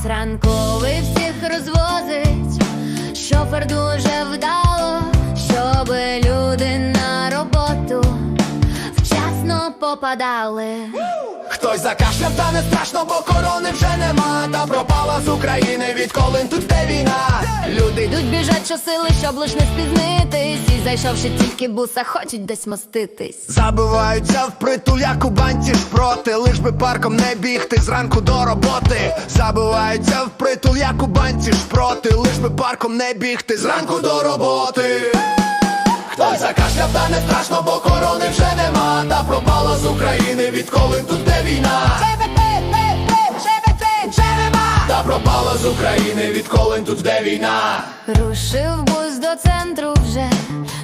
Час ранковий всіх розвозить, шофер дуже вдало, щоб люди на роботу вчасно попадали. Хтось закашляв, та не страшно, бо корони вже нема. Та пропала з України, відколи тут де війна. Біжать щосили, щоб лиш не спізнитись. І зайшовши тільки буса, хочуть десь моститись. Забиваються в притул, як у банці шпроти, лиш би парком не бігти зранку до роботи. Забиваються в притул, як у банці шпроти, лиш би парком не бігти зранку до роботи. Хтось закашляв, та не страшно, бо корони вже нема. Та пропала з України, відколи тут де війна. Пропала з України, відколи тут де війна. Рушив бус до центру вже,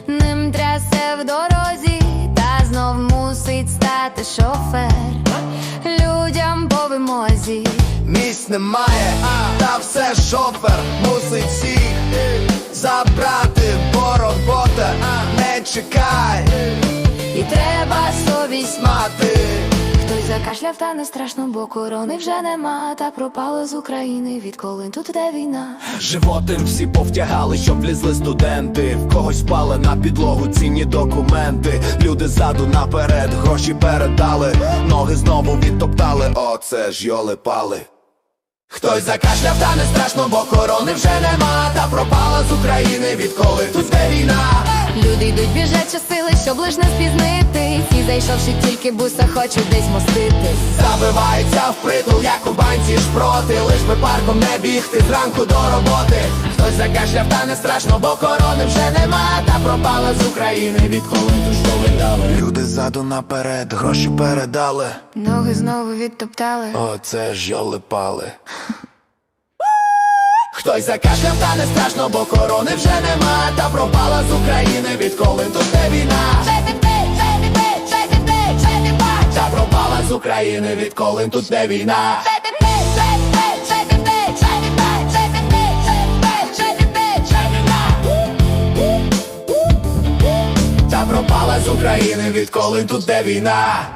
ним трясе в дорозі, та знов мусить стати шофер людям по вимозі. Місць немає, а та все шофер мусить всіх забрати, бо робота не чекай І треба совість мати. Закашляв, та не страшно, бо корони вже нема. Та пропало з України, відколи тут де війна. Животим всі повтягали, щоб влізли студенти. В когось впали на підлогу цінні документи. Люди ззаду наперед, гроші передали, ноги знову відтоптали. Оце ж йоли пали. Хтось закашляв, та не страшно, бо корони вже нема. Та пропала з України, відколи тут де війна. Люди йдуть біжать щосили, щоб лиш не спізнитись. І зайшовши тільки буса, хочуть десь моститись. Забивається в притул, як у банці шпроти Лиш би парком не бігти зранку до роботи Хтось закашляв, та не страшно, бо корони вже нема Та пропала з України, відколи ту що видали Люди ззаду наперед, гроші передали Ноги знову відтоптали. Оце ж йоли пали Хтось закашляв, та не страшно, бо корони вже нема. Та пропала з України, відколи тут де війна? Та пропала з України, відколи тут де війна? Та пропала з України, відколи тут де війна